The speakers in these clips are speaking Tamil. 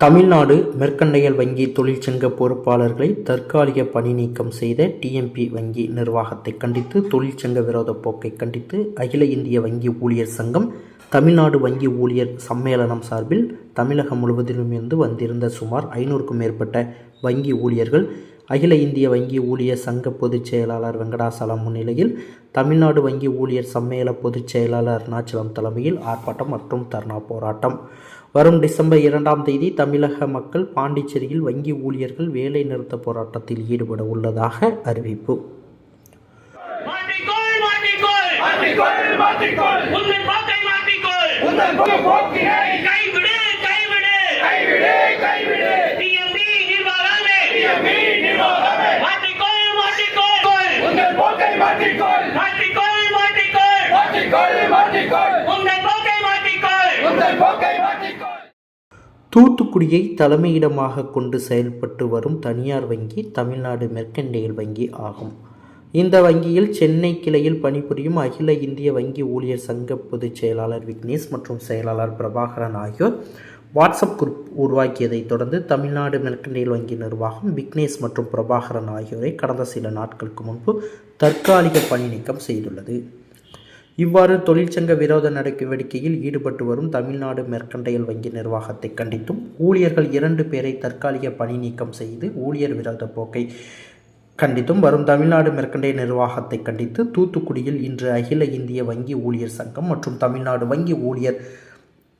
தமிழ்நாடு மேற்கண்டையல் வங்கி தொழிற்சங்க பொறுப்பாளர்களை தற்காலிக பணி நீக்கம் செய்த டிஎம்பி வங்கி நிர்வாகத்தை கண்டித்து தொழிற்சங்க விரோத போக்கை கண்டித்து அகில இந்திய வங்கி ஊழியர் சங்கம் தமிழ்நாடு வங்கி ஊழியர் சம்மேளனம் சார்பில் தமிழகம் முழுவதிலுமிருந்து வந்திருந்த சுமார் ஐநூறுக்கும் மேற்பட்ட வங்கி ஊழியர்கள் அகில இந்திய வங்கி ஊழியர் சங்க பொதுச் செயலாளர் வெங்கடாசலம் முன்னிலையில் தமிழ்நாடு வங்கி ஊழியர் சம்மேள பொதுச் செயலாளர் அருணாச்சலம் தலைமையில் ஆர்ப்பாட்டம் மற்றும் தர்ணா போராட்டம். வரும் டிசம்பர் இரண்டாம் தேதி தமிழக மக்கள் பாண்டிச்சேரியில் வங்கி ஊழியர்கள் வேலை நிறுத்த போராட்டத்தில் ஈடுபட உள்ளதாக அறிவிப்பு. மாட்டிக்கொள் மாட்டிக்கொள் மாற்றிக்கொள் மாற்றிக்கொள் உங்கள் போக்கை மாட்டிக்கொள் உங்கள் பொது போக்கினை கைவிடு கைவிடு கைவிடு கைவிடு டிஎம்பி நிர்வாகமே டிஎம்பி நிர்வாகமே மாட்டிக்கொள் மாட்டிக்கொள் உங்கள் போக்கை மாற்றிக்கொள் மாட்டிக்கொள் மாட்டிக்கொள் மாற்றிக்கொள் மாற்றிக்கொள் உங்கள் போக்கை மாட்டிக்கொள் உங்கள் போக்கை மாற்றிக்கொள் தூத்துக்குடியை தலைமையிடமாக கொண்டு செயல்பட்டு வரும் தனியார் வங்கி தமிழ்நாடு மெர்க்கண்டையல் வங்கி ஆகும். இந்த வங்கியில் சென்னை கிளையில் பணிபுரியும் அகில இந்திய வங்கி ஊழியர் சங்க பொதுச் செயலாளர் விக்னேஷ் மற்றும் செயலாளர் பிரபாகரன் ஆகியோர் வாட்ஸ்அப் குரூப் உருவாக்கியதைத் தொடர்ந்து தமிழ்நாடு மெர்க்கண்டையல் வங்கி நிர்வாகம் விக்னேஷ் மற்றும் பிரபாகரன் ஆகியோரை கடந்த சில நாட்களுக்கு முன்பு தற்காலிக பணி நீக்கம் செய்துள்ளது. இவ்வாறு தொழிற்சங்க விரோத நடவடிக்கையில் ஈடுபட்டு வரும் தமிழ்நாடு மெர்கண்டையல் வங்கி நிர்வாகத்தை கண்டித்தும் ஊழியர்கள் இரண்டு பேரை தற்காலிக பணி நீக்கம் செய்து ஊழியர் விரோத போக்கை கண்டித்தும் வரும் தமிழ்நாடு மெர்க்கண்டைய நிர்வாகத்தை கண்டித்து தூத்துக்குடியில் இன்று அகில இந்திய வங்கி ஊழியர் சங்கம் மற்றும் தமிழ்நாடு வங்கி ஊழியர்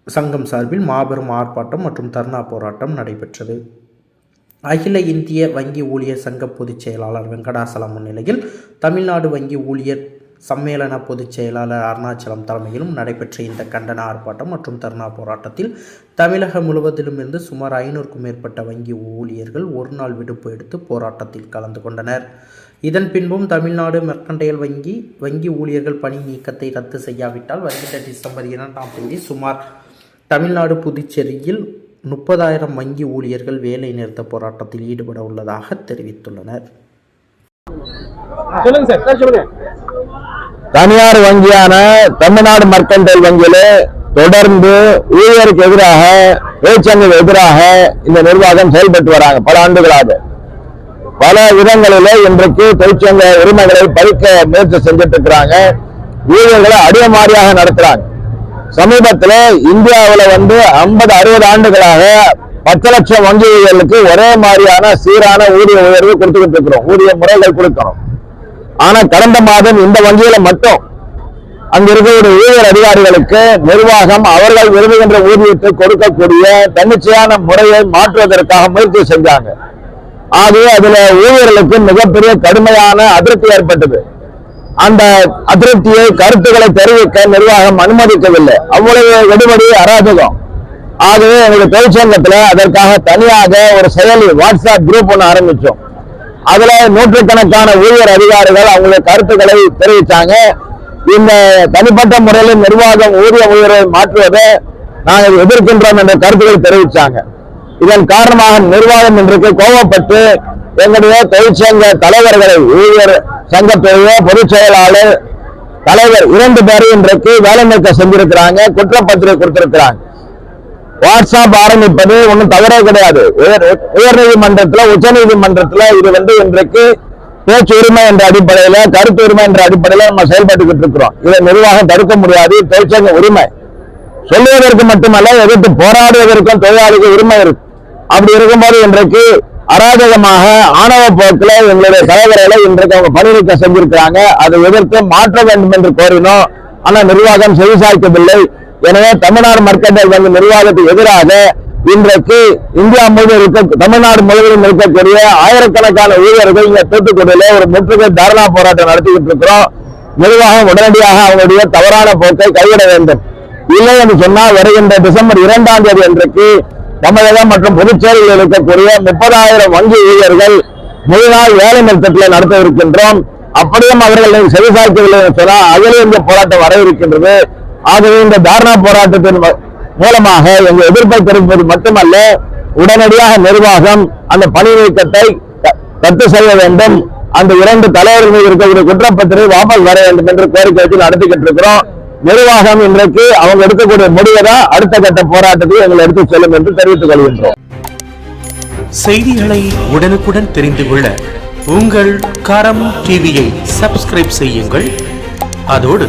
சங்கம் சார்பில் மாபெரும் ஆர்ப்பாட்டம் மற்றும் தர்ணா போராட்டம் நடைபெற்றது. அகில இந்திய வங்கி ஊழியர் சங்க பொதுச் செயலாளர் வெங்கடாசலம் முன்னிலையில் தமிழ்நாடு வங்கி ஊழியர் சம்மேளன பொதுச் செயலாளர் அருணாச்சலம் தலைமையிலும் நடைபெற்ற இந்த கண்டன ஆர்ப்பாட்டம் மற்றும் தர்ணா போராட்டத்தில் தமிழகம் முழுவதிலும் இருந்து சுமார் ஐநூறுக்கும் மேற்பட்ட வங்கி ஊழியர்கள் ஒரு நாள் விடுப்பு எடுத்து போராட்டத்தில் கலந்து கொண்டனர். இதன் பின்பும் தமிழ்நாடு மெர்கண்டையல் வங்கி வங்கி ஊழியர்கள் பணி நீக்கத்தை ரத்து செய்யாவிட்டால் வருகின்ற டிசம்பர் இரண்டாம் தேதி சுமார் தமிழ்நாடு புதுச்சேரியில் முப்பதாயிரம் வங்கி ஊழியர்கள் வேலை நிறுத்த போராட்டத்தில் ஈடுபட உள்ளதாக தெரிவித்துள்ளனர். சொல்லுங்க சார் சொல்லுங்க. தனியார் வங்கியான தமிழ்நாடு மர்க்கண்டல் வங்கியில தொடர்ந்து ஊழியருக்கு எதிராக தொழிற்சங்கம் எதிராக இந்த நிர்வாகம் செயல்பட்டு வராங்க பல ஆண்டுகளாக. பல இடங்களிலே இன்றைக்கு தொழிற்சங்க உரிமைகளை பறிக்க முயற்சி செஞ்சுட்டு இருக்கிறாங்க ஊழியர்களை அடியமாரியாக நடத்துறாங்க. சமீபத்தில் இந்தியாவில் வந்து 50 அறுபது ஆண்டுகளாக பத்து லட்சம் வங்கி ஊழியர்களுக்கு ஒரே மாதிரியான சீரான ஊதிய உயர்வு கொடுத்துக்கிட்டு இருக்கிறோம். ஊதிய முறைகள் கொடுக்கிறோம் ஆனா கடந்த மாதம் இந்த வங்கியில மட்டும் அங்க இருக்கக்கூடிய ஊழியர் அதிகாரிகளுக்கு நிர்வாகம் அவர்கள் விரும்புகின்ற ஊதியத்தை கொடுக்கக்கூடிய தன்னிச்சையான முறையை மாற்றுவதற்காக முயற்சி செஞ்சாங்க. ஆகவே அதுல ஊழியர்களுக்கு மிகப்பெரிய கடுமையான அதிருப்தி ஏற்பட்டது. அந்த அதிருப்தியை கருத்துக்களை தெரிவிக்க நிர்வாகம் அனுமதிக்கவில்லை. அவ்வளவு எடுபடி அராஜகம். ஆகவே எங்களுடைய தொழிற்சங்கத்துல அதற்காக தனியாக ஒரு செயலி வாட்ஸ்அப் குரூப் ஒன்று ஆரம்பிச்சோம். அதுல நூற்றுக்கணக்கான ஊழியர் அதிகாரிகள் அவங்களுடைய கருத்துக்களை தெரிவித்தாங்க இந்த தனிப்பட்ட முறையில் நிர்வாகம் ஊதிய உயர்வை மாற்றுவதை நாங்கள் எதிர்க்கின்றோம் என்ற கருத்துக்களை தெரிவித்தாங்க இதன் காரணமாக நிர்வாகம் இன்றைக்கு கோபப்பட்டு எங்களுடைய தொழிற்சங்க தலைவர்களை ஊழியர் சங்கத்துடைய பொதுச் செயலாளர் தலைவர் இரண்டு பேரும் இன்றைக்கு வேலை நிறுத்த செஞ்சிருக்கிறாங்க குற்றப்பத்திரிகை கொடுத்திருக்கிறாங்க. வாட்ஸ்அப் ஆரம்பிப்பது ஒன்றும் தவறே கிடையாது. உயர் உயர்நீதிமன்றத்துல உச்ச நீதிமன்றத்தில் இது வந்து இன்றைக்கு பேச்சு உரிமை என்ற அடிப்படையில கருத்து உரிமை என்ற அடிப்படையில நம்ம செயல்பட்டுக்கிட்டு இருக்கிறோம். இதை நிர்வாகம் தடுக்க முடியாது. தொழிற்சங்க உரிமை. சொல்லுவதற்கு மட்டுமல்ல எதிர்த்து போராடுவதற்கும் தொழிலாளிக்கு உரிமை இருக்கு. அப்படி இருக்கும்போது இன்றைக்கு அராஜகமாக ஆணவ போக்கில் எங்களுடைய தலைவர்களை இன்றைக்கு அவங்க பணி நீக்கம் செஞ்சிருக்கிறாங்க. அதை எதிர்த்து மாற்ற வேண்டும் என்று கோரினோம். ஆனால் நிர்வாகம் செவிசாய்க்கவில்லை எனவே தமிழ்நாடு மர்க்கண்டல் வங்கி நிர்வாகத்துக்கு எதிராக இன்றைக்கு இந்தியா முழுவதும் இருக்க தமிழ்நாடு முழுவதும் இருக்கக்கூடிய ஆயிரக்கணக்கான ஊழியர்கள் இங்க தூத்துக்குடியில ஒரு முற்றுகை தாரணா போராட்டம் நடத்திக்கிட்டு இருக்கிறோம். நிர்வாகம் உடனடியாக அவங்களுடைய தவறான போக்கை கைவிட வேண்டும். இல்லை என்று சொன்னால் வருகின்ற டிசம்பர் இரண்டாம் தேதி அன்றைக்கு தமிழகம் மற்றும் புதுச்சேரியில் இருக்கக்கூடிய முப்பதாயிரம் வங்கி ஊழியர்கள் முழு நாள் வேலை நிறுத்தத்தில் நடத்த இருக்கின்றோம் அப்படியும் அவர்கள் செவிசாய்க்கவில்லை என்று சொன்னால் அகில இந்திய போராட்டம் வர இருக்கின்றது. ஆகவே இந்த தாரணா போராட்டத்தின் மூலமாக எங்கள் எதிர்ப்பை தெரிவிப்பது மட்டுமல்ல உடனடியாக நிர்வாகம் அந்த பணி நீக்கத்தை ரத்து செய்ய வேண்டும். அந்த இரண்டு தலைவர்கள் மீது இருக்கக்கூடிய குற்றப்பத்திரை வாபஸ் வர வேண்டும் என்று கோரிக்கை வச்சு நடத்திக்கிட்டு இருக்கிறோம். நிர்வாகம் இன்றைக்கு அவங்க எடுக்கக்கூடிய முடிவை தான் அடுத்த கட்ட போராட்டத்தை எங்களை எடுத்து செல்லும் என்று தெரிவித்துக் கொள்கின்றோம். செய்திகளை உடனுக்குடன் தெரிந்து கொள்ள உங்கள் கரம் டிவியை சப்ஸ்கிரைப் செய்யுங்கள். அதோடு